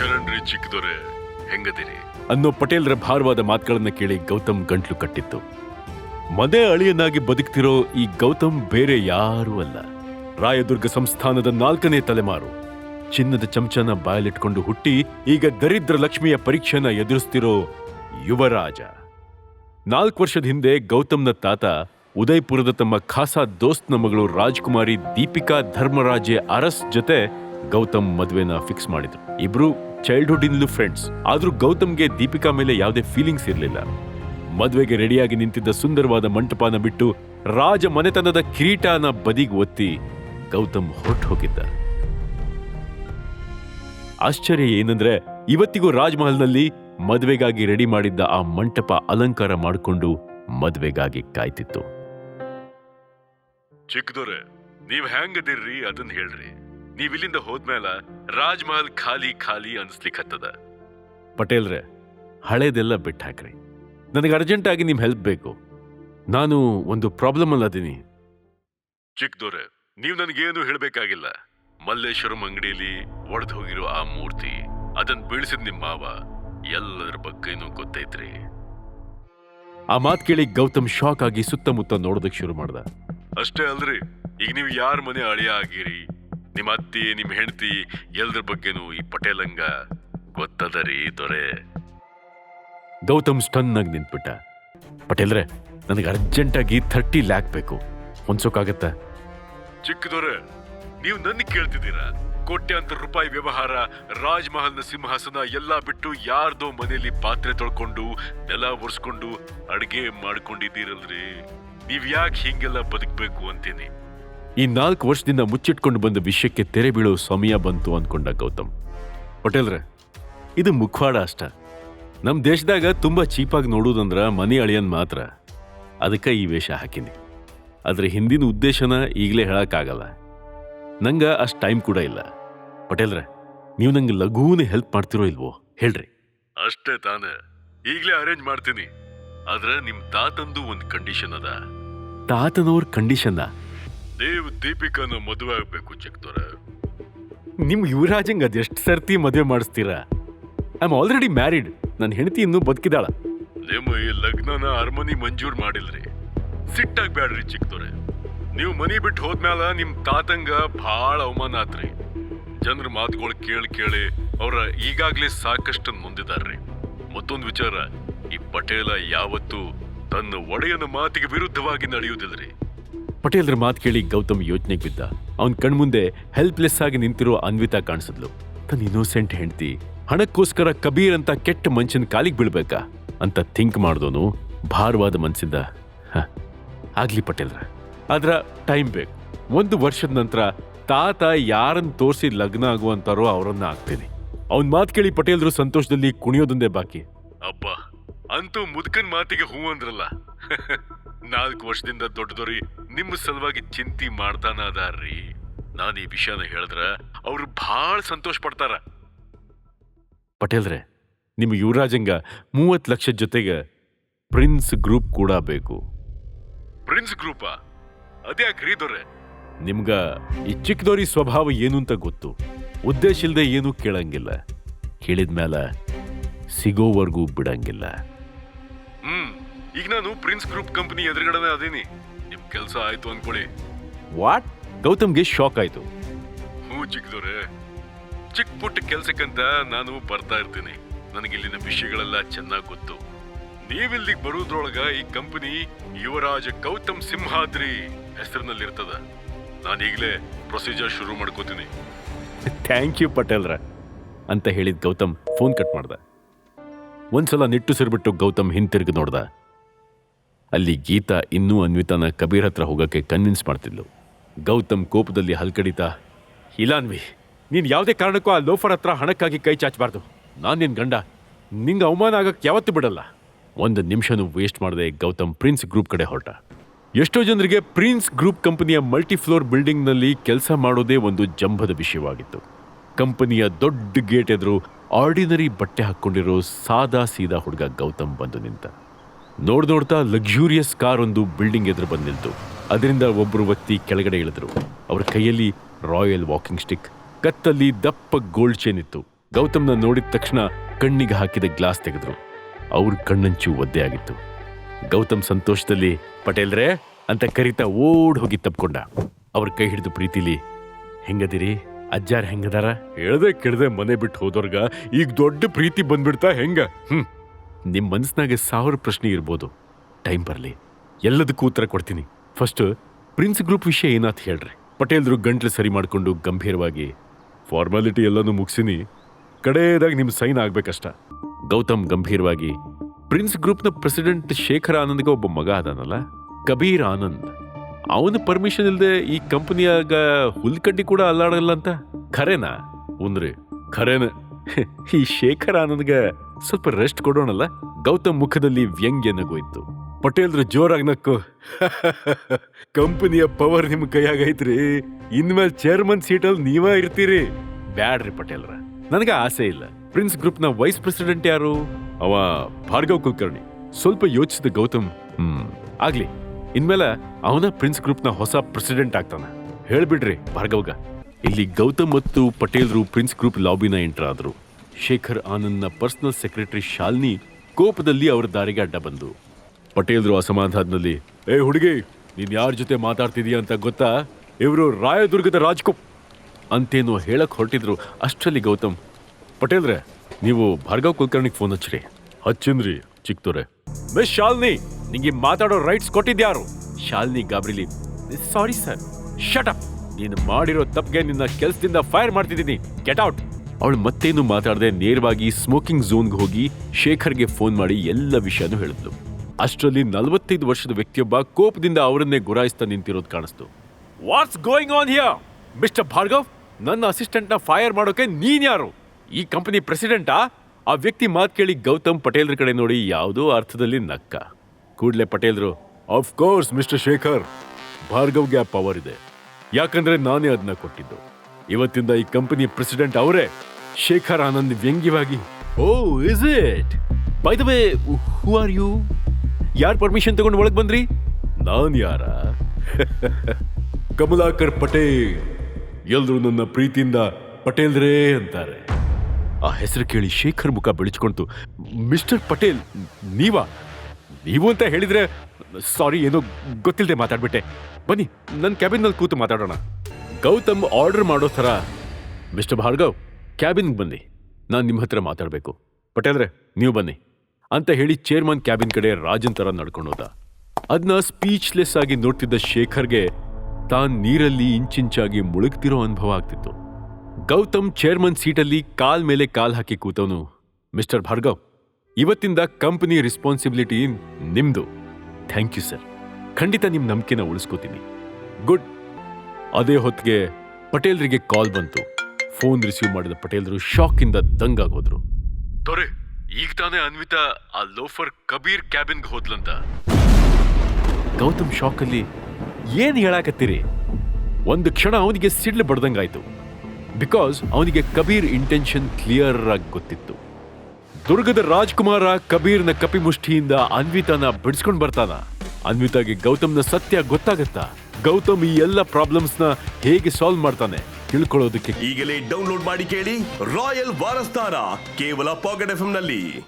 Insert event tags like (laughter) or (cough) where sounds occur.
ಶರಣ್ರಿ ಚಿಕ್ಕದೊರೆ, ಹೆಂಗದಿರಿ? ಅನ್ನೋ ಪಟೇಲ್ರ ಭಾರವಾದ ಮಾತುಗಳನ್ನ ಕೇಳಿ ಗೌತಮ್ ಗಂಟ್ಲು ಕಟ್ಟಿತ್ತು. ಮದೇ ಅಳಿಯನಾಗಿ ಬದುಕ್ತಿರೋ ಈ ಗೌತಮ್ ಬೇರೆ ಯಾರೂ ಅಲ್ಲ. ರಾಯದುರ್ಗ ಸಂಸ್ಥಾನದ ನಾಲ್ಕನೇ ತಲೆಮಾರು. ಚಿನ್ನದ ಚಮಚನ ಬಾಯಲಿಟ್ಕೊಂಡು ಹುಟ್ಟಿ ಈಗ ದರಿದ್ರ ಲಕ್ಷ್ಮಿಯ ಪರೀಕ್ಷೆನ ಎದುರಿಸ್ತಿರೋ ಯುವರಾಜ. ನಾಲ್ಕು ವರ್ಷದ ಹಿಂದೆ ಗೌತಮ್ನ ತಾತ ಉದಯ್ಪುರದ ತಮ್ಮ ಖಾಸಾ ದೋಸ್ತ್ನ ಮಗಳು ರಾಜ್ಕುಮಾರಿ ದೀಪಿಕಾ ಧರ್ಮರಾಜೆ ಅರಸ್ ಜೊತೆ ಗೌತಮ್ ಮದುವೆನ ಫಿಕ್ಸ್ ಮಾಡಿದ್ರು. ಇಬ್ರು ಚೈಲ್ಡ್ಹುಡ್ ಇಂದಲೂ ಫ್ರೆಂಡ್ಸ್ ಆದರೂ ಗೌತಮ್ಗೆ ದೀಪಿಕಾ ಮೇಲೆ ಯಾವುದೇ ಫೀಲಿಂಗ್ಸ್ ಇರಲಿಲ್ಲ. ಮದುವೆಗೆ ರೆಡಿಯಾಗಿ ನಿಂತಿದ್ದ ಸುಂದರವಾದ ಮಂಟಪನ ಬಿಟ್ಟು ರಾಜ ಮನೆತನದ ಕಿರೀಟನ ಬದಿಗೆ ಒತ್ತಿ ಗೌತಮ್ ಹೊರಟು ಹೋಗಿದ್ದ. ಆಶ್ಚರ್ಯ ಏನಂದ್ರೆ ಇವತ್ತಿಗೂ ರಾಜ್ಮಹಲ್ನಲ್ಲಿ ಮದುವೆಗಾಗಿ ರೆಡಿ ಮಾಡಿದ್ದ ಆ ಮಂಟಪ ಅಲಂಕಾರ ಮಾಡಿಕೊಂಡು ಮದುವೆಗಾಗಿ ಕಾಯ್ತಿತ್ತು. ಚಿಕ್ಕದೊರೆ, ನೀವ್ ಹೆಂಗದಿರ್ರಿ ಅದನ್ನ ಹೇಳ್ರಿ. ನೀವ್ ಇಲ್ಲಿಂದ ಹೋದ್ಮೇಲ ರಾಜ್ಮಹಲ್ ಖಾಲಿ ಖಾಲಿ ಅನ್ಸ್ಲಿಕ್ಕತ್ತದ. ಪಟೇಲ್ರೆ ಹಳೇದೆಲ್ಲ ಬಿಟ್ಟು ಹಾಕ್ರಿ ನನಗೆ ಅರ್ಜೆಂಟಾಗಿ ನಿಮ್ ಹೆಲ್ಪ್ ಬೇಕು. ನಾನು ಒಂದು ಪ್ರಾಬ್ಲಮ್ ಅಲ್ಲದೀನಿ ಚಿಕ್ಕದೋರೆ ನೀವು ನನಗೇನು ಹೇಳಬೇಕಾಗಿಲ್ಲ. ಮಲ್ಲೇಶ್ವರಂ ಅಂಗಡಿಯಲ್ಲಿ ಒಡೆದು ಹೋಗಿರೋ ಆ ಮೂರ್ತಿ ಅದನ್ ಬೀಳಿಸಿದ ನಿಮ್ಮ ಮಾವ ಎಲ್ಲರ ಬಗ್ಗೆನೂ ಗೊತ್ತೈತ್ರಿ. ಆ ಮಾತು ಕೇಳಿ ಗೌತಮ್ ಶಾಕ್ ಆಗಿ ಸುತ್ತಮುತ್ತ ನೋಡೋದಕ್ಕೆ ಶುರು ಮಾಡ್ದ. ಅಷ್ಟೇ ಅಲ್ರಿ ಈಗ ನೀವು ಯಾರ ಮನೆ ಅಳಿಯ ಆಗಿರಿ ನಿಮ್ಮ ಅತ್ತಿ ನಿಮ್ಮ ಹೆಂಡತಿ ಎಲ್ರ ಬಗ್ಗೆನೂ ಈ ಪಟೇಲಂಗ ಗೊತ್ತದರಿ ದೊರೆ. ಗೌತಮ್ ಸ್ಟನ್ ಆಗಿ ನಿಂತ್ಬಿಟ್ಟ. ಪಟೇಲ್ರೆ ನನಗೆ ಅರ್ಜೆಂಟಾಗಿ ಥರ್ಟಿ ಲ್ಯಾಕ್ ಬೇಕು. ಹೊಂದ್ಸೋಕ್ಕಾಗತ್ತಾ ಚಿಕ್ಕದೊರೆ ನೀವು ನನ್ನ ಕೇಳ್ತಿದ್ದೀರಾ? ಕೋಟ್ಯಾಂತರ ರೂಪಾಯಿ ವ್ಯವಹಾರ ರಾಜ್ಮಹಲ್ನ ಸಿಂಹಾಸನ ಎಲ್ಲಾ ಬಿಟ್ಟು ಯಾರ್ದೋ ಮನೆಯಲ್ಲಿ ಪಾತ್ರೆ ತೊಳ್ಕೊಂಡು ನೆಲ ಒರೆಸ್ಕೊಂಡು ಅಡ್ಗೆ ಮಾಡ್ಕೊಂಡಿದ್ದೀರಲ್ರಿ. ನೀವ್ ಯಾಕೆ ಹಿಂಗೆಲ್ಲ ಬದುಕ್ಬೇಕು ಅಂತೀನಿ. ಈ ನಾಲ್ಕು ವರ್ಷದಿಂದ ಮುಚ್ಚಿಟ್ಕೊಂಡು ಬಂದ ವಿಷಯಕ್ಕೆ ತೆರೆ ಬೀಳೋ ಸಮಯ ಬಂತು ಅಂದ್ಕೊಂಡ ಗೌತಮ್. ಹೋಟೆಲ್ರೆ ಇದು ಮುಖವಾಡ ಅಷ್ಟ. ನಮ್ಮ ದೇಶದಾಗ ತುಂಬಾ ಚೀಪಾಗಿ ನೋಡೋದಂದ್ರೆ ಮನೆ ಅಳಿಯನ್ ಮಾತ್ರ. ಅದಕ್ಕೆ ಈ ವೇಷ ಹಾಕಿನಿ. ಆದ್ರೆ ಹಿಂದಿನ ಉದ್ದೇಶನ ಈಗಲೇ ಹೇಳಕ್ಕಾಗಲ್ಲ. ನಂಗೆ ಅಷ್ಟು ಟೈಮ್ ಕೂಡ ಇಲ್ಲ. ಹೋಟೆಲ್ರೆ ನೀವು ನಂಗೆ ಲಘೂನೇ ಹೆಲ್ಪ್ ಮಾಡ್ತಿರೋ ಇಲ್ವೋ? ಹೇಳ್ರಿ. ಅಷ್ಟೇ ತಾನೇ. ಈಗಲೇ ಅರೇಂಜ್ ಮಾಡ್ತೀನಿ. ಆದ್ರೆ ನಿಮ್ಮ ತಾತಂದು ಒಂದ್ ಕಂಡೀಷನ್ ಅದ. ತಾತನವ್ರ ಕಂಡೀಷನ್ನ ನೀವು ದೀಪಿಕಾನ ಮದುವೆ ಆಗ್ಬೇಕು ಚಿಕ್ಕದೊರೆ ನಿಮ್ ಯುವರಾಜಂಗ್ ಅದೆಷ್ಟು ಸರ್ತಿ ಮದುವೆ ಮಾಡಿಸ್ತೀರಾ? ಐ ಆಮ್ ಆಲ್ರೆಡಿ ಮ್ಯಾರಿಡ್ ನನ್ನ ಹೆಂಡತಿ ಇನ್ನೂ ಬದುಕಿದಾಳ. ನಿಮ್ಮ ಈ ಲಗ್ನನ ಅರಮನಿ ಮಂಜೂರ್ ಮಾಡಿಲ್ರಿ. ಸಿಟ್ಟಾಗ್ಬ್ಯಾಡ್ರಿ ಚಿಕ್ಕದೊರೆ ನೀವು ಮನಿ ಬಿಟ್ಟು ಹೋದ್ಮ್ಯಾಲ ನಿಮ್ ತಾತಂಗ ಭಾಳ ಅವಮಾನ ಆತ್ರಿ. ಜನರ ಮಾತುಗಳು ಕೇಳಿ ಕೇಳಿ ಅವ್ರ ಈಗಾಗ್ಲೇ ಸಾಕಷ್ಟು ನೊಂದಿದಾರ್ರಿ. ಮತ್ತೊಂದು ವಿಚಾರ ಈ ಪಟೇಲ ಯಾವತ್ತೂ ತನ್ನ ಒಡೆಯನ ಮಾತಿಗೆ ವಿರುದ್ಧವಾಗಿ ನಡೆಯುವುದಿಲ್ರಿ. ಪಟೇಲ್ರ ಮಾತು ಕೇಳಿ ಗೌತಮ್ ಯೋಚನೆಗೆ ಬಿದ್ದ. ಅವನ್ ಕಣ್ಮುಂದೆ ಹೆಲ್ಪ್ಲೆಸ್ ಆಗಿ ನಿಂತಿರೋ ಅನ್ವಿತಾ ಕಾಣಿಸಿದ್ಲು. ತನ್ನ ಇನ್ನೋಸೆಂಟ್ ಹೆಂಡತಿ. ಹಣಕ್ಕೋಸ್ಕರ ಕಬೀರ್ ಅಂತ ಕೆಟ್ಟ ಮನುಷ್ಯನ ಕಾಲಿಗೆ ಬೀಳ್ಬೇಕಾ? ಅಂತ ಥಿಂಕ್ ಮಾಡ್ದೋನು ಭಾರವಾದ ಮನ್ಸಿಂದ "ಹ, ಆಗ್ಲಿ ಪಟೇಲ್ರ. ಆದ್ರ ಟೈಮ್ ಬೇಕು. ಒಂದು ವರ್ಷದ ನಂತರ ತಾತ ಯಾರನ್ನ ತೋರಿಸಿ ಲಗ್ನ ಆಗುವಂತಾರೋ ಅವರನ್ನ ಆಗ್ತೇನೆ. ಅವನ್ ಮಾತು ಕೇಳಿ ಪಟೇಲ್ರು ಸಂತೋಷದಲ್ಲಿ ಕುಣಿಯೋದೊಂದೇ ಬಾಕಿ. ಅಪ್ಪ ಅಂತೂ ಮುದುಕನ್ ಮಾತಿಗೆ ಹೂ ಅಂದ್ರಲ್ಲ. ನಾಲ್ಕು ವರ್ಷದಿಂದ ದೊಡ್ಡದೊರಿ ನಿಮ್ಮ ಸಲುವಾಗಿ ಚಿಂತೆ ಮಾಡ್ತಾನ ಅದಾರ್ರಿ ನಾನು ಈ ವಿಷಯನ ಹೇಳಿದ್ರ ಅವ್ರು ಭಾಳ ಸಂತೋಷ ಪಡ್ತಾರ. ಪಟೇಲ್ರೆ ನಿಮ್ಮ ಯುವರಾಜಂಗ ಮೂವತ್ತು ಲಕ್ಷದ ಜೊತೆಗೆ ಪ್ರಿನ್ಸ್ ಗ್ರೂಪ್ ಕೂಡ ಬೇಕು. ಪ್ರಿನ್ಸ್ ಗ್ರೂಪ? ಅದ್ಯಾಕ್ರಿ ದೊರೆ ನಿಮ್ಗ ಈ ಚಿಕ್ಕದೋರಿ ಸ್ವಭಾವ ಏನು ಅಂತ ಗೊತ್ತು. ಉದ್ದೇಶ ಇಲ್ಲದೆ ಏನೂ ಕೇಳಂಗಿಲ್ಲ. ಮೇಲೆ ಸಿಗೋವರೆಗೂ ಬಿಡಂಗಿಲ್ಲ. ಹ್ಮ್ ಈಗ ನಾನು ಪ್ರಿನ್ಸ್ ಗ್ರೂಪ್ ಕಂಪನಿ ಎದುರುಗಡೆ ಅದೀನಿ. ಕೆಲಸ ಆಯ್ತು ಅನ್ಕೊಳ್ಳಿ. ವಾಟ್ ಗೌತಮ್ಗೆ ಶಾಕ್ ಆಯ್ತು. ಹ್ಞೂ ಚಿಕ್ಕದವ್ರೆ ಚಿಕ್ಕ ಪುಟ್ಟ ಕೆಲ್ಸಕ್ಕಂತ ನಾನು ಬರ್ತಾ ಇರ್ತೀನಿ. ನನಗೆ ಇಲ್ಲಿನ ವಿಷಯಗಳೆಲ್ಲ ಚೆನ್ನಾಗಿ ಗೊತ್ತು. ನೀವಿಲ್ಲಿ ಬರೋದ್ರೊಳಗ ಈ ಕಂಪನಿ ಯುವರಾಜ ಗೌತಮ್ ಸಿಂಹಾದ್ರಿ ಹೆಸರಿನಲ್ಲಿರ್ತದ. ನಾನು ಈಗಲೇ ಪ್ರೊಸೀಜರ್ ಶುರು ಮಾಡ್ಕೋತೀನಿ. ಥ್ಯಾಂಕ್ ಯು ಪಟೇಲ್ರ ಅಂತ ಹೇಳಿದ ಗೌತಮ್ ಫೋನ್ ಕಟ್ ಮಾಡ್ದ. ಒಂದ್ಸಲ ನಿಟ್ಟುಸಿರ್ಬಿಟ್ಟು ಗೌತಮ್ ಹಿಂತಿರುಗಿ ನೋಡ್ದ. ಅಲ್ಲಿ ಗೀತಾ ಇನ್ನೂ ಅನ್ವಿತಾನ ಕಬೀರ್ ಹತ್ರ ಹೋಗೋಕ್ಕೆ ಕನ್ವಿನ್ಸ್ ಮಾಡ್ತಿದ್ಲು. ಗೌತಮ್ ಕೋಪದಲ್ಲಿ ಹಲ್ಕಡಿತಾ ಇಲಾನ್ವಿ ನೀನು ಯಾವುದೇ ಕಾರಣಕ್ಕೂ ಆ ಲೋಫರ್ ಹತ್ರ ಹಣಕ್ಕಾಗಿ ಕೈ ಚಾಚಬಾರ್ದು. ನಾನು ನಿನ್ನ ಗಂಡ. ನಿಂಗೆ ಅವಮಾನ ಆಗಕ್ಕೆ ಯಾವತ್ತೂ ಬಿಡಲ್ಲ. ಒಂದು ನಿಮಿಷನೂ ವೇಸ್ಟ್ ಮಾಡದೆ ಗೌತಮ್ ಪ್ರಿನ್ಸ್ ಗ್ರೂಪ್ ಕಡೆ ಹೊರಟ. ಎಷ್ಟೋ ಜನರಿಗೆ ಪ್ರಿನ್ಸ್ ಗ್ರೂಪ್ ಕಂಪನಿಯ ಮಲ್ಟಿ ಫ್ಲೋರ್ ಬಿಲ್ಡಿಂಗ್ನಲ್ಲಿ ಕೆಲಸ ಮಾಡೋದೇ ಒಂದು ಜಂಭದ ವಿಷಯವಾಗಿತ್ತು. ಕಂಪನಿಯ ದೊಡ್ಡ ಗೇಟ್ ಎದುರು ಆರ್ಡಿನರಿ ಬಟ್ಟೆ ಹಾಕ್ಕೊಂಡಿರೋ ಸಾದಾ ಸೀದಾ ಹುಡುಗ ಗೌತಮ್ ಬಂದು ನಿಂತ. ನೋಡ್ ನೋಡ್ತಾ ಲಕ್ಸುರಿಯಸ್ ಕಾರ್ ಒಂದು ಬಿಲ್ಡಿಂಗ್ ಎದುರು ಬಂದು ನಿಲ್ತು. ಅದರಿಂದ ಒಬ್ಬರು ವ್ಯಕ್ತಿ ಕೆಳಗಡೆ ಇಳಿದ್ರು. ಅವ್ರ ಕೈಯಲ್ಲಿ ರಾಯಲ್ ವಾಕಿಂಗ್ ಸ್ಟಿಕ್ ಕತ್ತಲ್ಲಿ ದಪ್ಪ ಗೋಲ್ಡ್ ಚೇನ್ ಇತ್ತು. ಗೌತಮ್ನ ನೋಡಿದ ತಕ್ಷಣ ಕಣ್ಣಿಗೆ ಹಾಕಿದ ಗ್ಲಾಸ್ ತೆಗೆದ್ರು. ಅವ್ರ ಕಣ್ಣಂಚು ಒದ್ದೆ ಆಗಿತ್ತು. ಗೌತಮ್ ಸಂತೋಷದಲ್ಲಿ, ಪಟೇಲ್ರೇ, ಅಂತ ಕರೀತಾ ಓಡ್ ಹೋಗಿ ತಪ್ಕೊಂಡ. ಅವ್ರ ಕೈ ಹಿಡಿದು ಪ್ರೀತಿಲಿ, ಹೆಂಗದಿರಿ? ಅಜ್ಜಾರ್ ಹೆಂಗದಾರ? ಹೇಳ್ದೆ ಕೆಳದೆ ಮನೆ ಬಿಟ್ಟು ಹೋದವ್ರಗ ಈಗ ದೊಡ್ಡ ಪ್ರೀತಿ ಬಂದ್ಬಿಡ್ತಾ ಹೆಂಗ? ಹ್ಮ್ ನಿಮ್ ಮನಸ್ಸಿನಾಗೆ ಸಾವಿರ ಪ್ರಶ್ನೆ ಇರ್ಬೋದು. ಟೈಮ್ ಬರಲಿ. ಎಲ್ಲದಕ್ಕೂ ಉತ್ತರ ಕೊಡ್ತೀನಿ. ಫಸ್ಟ್ ಪ್ರಿನ್ಸ್ ಗ್ರೂಪ್ ವಿಷಯ ಏನಾತ್ ಹೇಳ್ರಿ? ಪಟೇಲ್ರು ಗಂಟ್ಲು ಸರಿ ಮಾಡ್ಕೊಂಡು ಗಂಭೀರವಾಗಿ ಫಾರ್ಮಾಲಿಟಿ ಎಲ್ಲನೂ ಮುಗಿಸಿನಿ. ಕಡೆಯದಾಗಿ ನಿಮ್ಮ ಸೈನ್ ಆಗ್ಬೇಕಷ್ಟ. ಗೌತಮ್ ಗಂಭೀರವಾಗಿ ಪ್ರಿನ್ಸ್ ಗ್ರೂಪ್ನ ಪ್ರೆಸಿಡೆಂಟ್ ಶೇಖರ್ ಆನಂದ್ಗೆ ಒಬ್ಬ ಮಗ ಅದಾನಲ್ಲ? ಕಬೀರ್ ಆನಂದ್. ಅವನ ಪರ್ಮಿಷನ್ ಇಲ್ಲದೆ ಈ ಕಂಪನಿಯಾಗ ಹುಲ್ಕಡ್ಡಿ ಕೂಡ ಅಲ್ಲಾಡಲ್ಲ ಅಂತ? ಖರೇನಾ? ಉಂದ್ರಿ. ಖರೇನ. (laughs) ಈ ಶೇಖರ್ ಆನಂದ್ಗೆ ಸ್ವಲ್ಪ ರೆಸ್ಟ್ ಕೊಡೋಣಲ್ಲ? ಗೌತಮ್ ಮುಖದಲ್ಲಿ ವ್ಯಂಗ್ಯ ನಗೋಯ್ತು. ಪಟೇಲ್ರು ಜೋರಾಗಿ ನಕ್ಕು. (laughs) ಕಂಪನಿಯ ಪವರ್ ನಿಮ್ ಕೈಯಾಗೈತ್ರಿ ಇನ್ಮೇಲೆ ಚೇರ್ಮನ್ ಸೀಟಲ್ಲಿ ನೀವೇ ಇರ್ತೀರಿ. ಬ್ಯಾಡ್ರಿ ಪಟೇಲ್ರ. ನನಗೆ ಆಸೆ ಇಲ್ಲ. ಪ್ರಿನ್ಸ್ ಗ್ರೂಪ್ನ ವೈಸ್ ಪ್ರೆಸಿಡೆಂಟ್ ಯಾರು? ಅವ ಭಾರ್ಗವ್ ಕುಲಕರ್ಣಿ. ಸ್ವಲ್ಪ ಯೋಚಿಸಿದ ಗೌತಮ್, ಹ್ಮ್, ಆಗ್ಲಿ. ಇನ್ಮೇಲೆ ಅವನ ಪ್ರಿನ್ಸ್ ಗ್ರೂಪ್ನ ಹೊಸ ಪ್ರೆಸಿಡೆಂಟ್ ಆಗ್ತಾನ. ಹೇಳ್ಬಿಡ್ರಿ ಭಾರ್ಗವ್ಗ. ಇಲ್ಲಿ ಗೌತಮ್ ಮತ್ತು ಪಟೇಲ್ರು ಪ್ರಿನ್ಸ್ ಗ್ರೂಪ್ ಲಾಬಿನ ಎಂಟರ್ ಆದ್ರು. ಶೇಖರ್ ಆನಂದ್ನ ಪರ್ಸನಲ್ ಸೆಕ್ರೆಟರಿ ಶಾಲಿನಿ ಕೋಪದಲ್ಲಿ ಅವರ ದಾರಿಗೆ ಅಡ್ಡ ಬಂದು. ಪಟೇಲ್ರು ಅಸಮಾಧಾನದಲ್ಲಿ, ಏ ಹುಡುಗಿ, ನೀನು ಯಾರ ಜೊತೆ ಮಾತಾಡ್ತಿದೀಯ ಅಂತ ಗೊತ್ತಾ? ಇವರು ರಾಯದುರ್ಗದ ರಾಜ್ಕುಪ್ ಅಂತೇನೋ ಹೇಳಕ್ ಹೊರಟಿದ್ರು ಅಷ್ಟರಲ್ಲಿ ಗೌತಮ್. ಪಟೇಲ್ರೆ, ನೀವು ಭಾರ್ಗವ್ ಕುಲಕರ್ಣಿಗೆ ಫೋನ್ ಹಚ್ಚ್ರಿ. ಹಚ್ಚಿನ್ರಿ, ಚಿಕ್ತೋರೆ. ಮಿಸ್ ಶಾಲಿನಿ, ನಿಂಗೆ ಮಾತಾಡೋ ರೈಟ್ಸ್ ಕೊಟ್ಟಿದ್ಯಾರು? ಶಾಲಿನಿ ಗಾಬ್ರಿಲಿ, ಸಾರಿ ಸರ್. ಶಟ್ ಅಪ್ ನೀನು ಮಾಡಿರೋ ತಪ್ಪಿಗೆ ನಿನ್ನ ಕೆಲಸದಿಂದ ಫೈರ್ ಮಾಡ್ತಿದ್ದೀನಿ. ಗೆಟ್ ಔಟ್ ಅವಳು ಮತ್ತೇನು ಮಾತಾಡದೆ ನೇರವಾಗಿ ಸ್ಮೋಕಿಂಗ್ ಝೋನ್ಗೆ ಹೋಗಿ ಶೇಖರ್ಗೆ ಫೋನ್ ಮಾಡಿ ಎಲ್ಲ ವಿಷಯನೂ ಹೇಳಿದ್ಲು. ಅಷ್ಟರಲ್ಲಿ ನಲವತ್ತೈದು ವರ್ಷದ ವ್ಯಕ್ತಿಯೊಬ್ಬ ಕೋಪದಿಂದ ಅವರನ್ನೇ ಗುರಾಯಿಸ್ತಾ ನಿಂತಿರೋದು ಕಾಣಿಸ್ತು. What's going on here mister Bhargav ನನ್ನ ಅಸಿಸ್ಟೆಂಟ್ನ ಫೈರ್ ಮಾಡೋಕೆ ನೀನ್ ಯಾರು? ಈ ಕಂಪನಿ ಪ್ರೆಸಿಡೆಂಟಾ ಆ? ವ್ಯಕ್ತಿ ಮಾತು ಕೇಳಿ ಗೌತಮ್ ಪಟೇಲ್ರ ಕಡೆ ನೋಡಿ ಯಾವುದೋ ಅರ್ಥದಲ್ಲಿ ನಕ್ಕ. ಕೂಡ್ಲೆ ಪಟೇಲ್ರು ಆಫ್ ಕೋರ್ಸ್ ಮಿಸ್ಟರ್ ಶೇಖರ್ ಭಾರ್ಗವ್ಗೆ ಆ ಪವರ್ ಇದೆ. ಯಾಕಂದ್ರೆ ನಾನೇ ಅದನ್ನ ಕೊಟ್ಟಿದ್ದು. ಇವತ್ತಿಂದ ಈ ಕಂಪನಿ ಪ್ರೆಸಿಡೆಂಟ್ ಅವರೇ ಶೇಖರ್ ಆನಂದ್ ವ್ಯಂಗ್ಯವಾಗಿ, ಓ is it by the way who are you your permission ತಗೊಂಡು ಒಳಗೆ ಬಂದ್ರಿ? ನಾನು ಯಾರ? (laughs) ಕಮಲಾಕರ್ ಪಟೇಲ್. ಎಲ್ಲರೂ ನನ್ನ ಪ್ರೀತಿಯಿಂದ ಪಟೇಲ್ರೇ ಅಂತಾರೆ. ಆ ಹೆಸರು ಕೇಳಿ ಶೇಖರ್ ಮುಖ ಬೆಳಚ್ಕೊಂತು ಮಿಸ್ಟರ್ ಪಟೇಲ್, ನೀವಾ? ನೀವು ಅಂತ ಹೇಳಿದ್ರೆ, ಸಾರಿ, ಏನೋ ಗೊತ್ತಿಲ್ಲದೆ ಮಾತಾಡ್ಬಿಟ್ಟೆ. ಬನ್ನಿ ನನ್ನ ಕ್ಯಾಬಿನ್ನಲ್ಲಿ ಕೂತು ಮಾತಾಡೋಣ. ಗೌತಮ್ ಆರ್ಡರ್ ಮಾಡೋ ಥರ. ಮಿಸ್ಟರ್ ಭಾರ್ಗವ್, ಕ್ಯಾಬಿನ್ಗೆ ಬನ್ನಿ. ನಾನು ನಿಮ್ಮ ಹತ್ರ ಮಾತಾಡಬೇಕು. ಪಟೇಲ್ರೆ, ನೀವು ಬನ್ನಿ. ಅಂತ ಹೇಳಿ ಚೇರ್ಮನ್ ಕ್ಯಾಬಿನ್ ಕಡೆ ರಾಜನ್ ಥರ ನಡ್ಕೊಂಡು ಹೋದ ಅದನ್ನ ಸ್ಪೀಚ್ಲೆಸ್ ಆಗಿ ನೋಡ್ತಿದ್ದ ಶೇಖರ್ಗೆ ತಾನ್ ನೀರಲ್ಲಿ ಇಂಚಿಂಚಾಗಿ ಮುಳುಗ್ತಿರೋ ಅನುಭವ ಆಗ್ತಿತ್ತು. ಗೌತಮ್ ಚೇರ್ಮನ್ ಸೀಟಲ್ಲಿ ಕಾಲ್ ಮೇಲೆ ಕಾಲ್ ಹಾಕಿ ಕೂತವನು ಮಿಸ್ಟರ್ ಭಾರ್ಗವ್. ಇವತ್ತಿಂದ ಕಂಪನಿ ರೆಸ್ಪಾನ್ಸಿಬಿಲಿಟಿ ನಿಮ್ದು. Thank you sir. ಖಂಡಿತ ನಿಮ್ ನಂಬಿಕೆನ ಉಳಿಸ್ಕೋತೀನಿ. ಗುಡ್. ಅದೇ ಹೊತ್ತಿಗೆ ಪಟೇಲ್ರಿಗೆ ಕಾಲ್ ಬಂತು. ಫೋನ್ ರಿಸೀವ್ ಮಾಡಿದ ಪಟೇಲ್ರು ಶಾಕಿಂದ ದಂಗಾಗೋದ್ರು. ತೊರೆ ಈಗ ತಾನೇ ಅನ್ವಿತಾ ಆ ಲೋಫರ್ ಕಬೀರ್ ಕ್ಯಾಬಿನ್ಗೆ ಹೋದ್ಲಂತ. ಗೌತಮ್ ಶಾಕಲ್ಲಿ ಏನ್ ಹೇಳಾಕತ್ತೀರಿ? ಒಂದು ಕ್ಷಣ ಅವನಿಗೆ ಸಿಡ್ಲು ಬಡ್ದಂಗಾಯ್ತು. ಬಿಕಾಸ್ ಅವನಿಗೆ ಕಬೀರ್ ಇಂಟೆನ್ಷನ್ ಕ್ಲಿಯರ್ ಆಗಿ ಗೊತ್ತಿತ್ತು. ದುರ್ಗದ ರಾಜ್ಕುಮಾರ ಕಬೀರ್ನ ಕಪಿಮುಷ್ಟಿಯಿಂದ ಅನ್ವಿತಾನ ಬಿಡಿಸ್ಕೊಂಡ್ ಬರ್ತಾನ. ಅನ್ವಿತಾಗೆ ಗೌತಮ್ನ ಸತ್ಯ ಗೊತ್ತಾಗತ್ತಾ? ಗೌತಮ್ ಈ ಎಲ್ಲ ಪ್ರಾಬ್ಲಮ್ಸ್ನ ಹೇಗೆ ಸಾಲ್ವ್ ಮಾಡ್ತಾನೆ? ತಿಳ್ಕೊಳ್ಳೋದಕ್ಕೆ. ಈಗಲೇ ಡೌನ್ಲೋಡ್ ಮಾಡಿ ಕೇಳಿ ರಾಯಲ್ ವಾರಸ್ತಾರ ಕೇವಲ ಪಾಕೆಟ್ ಎಫ್ನಲ್ಲಿ.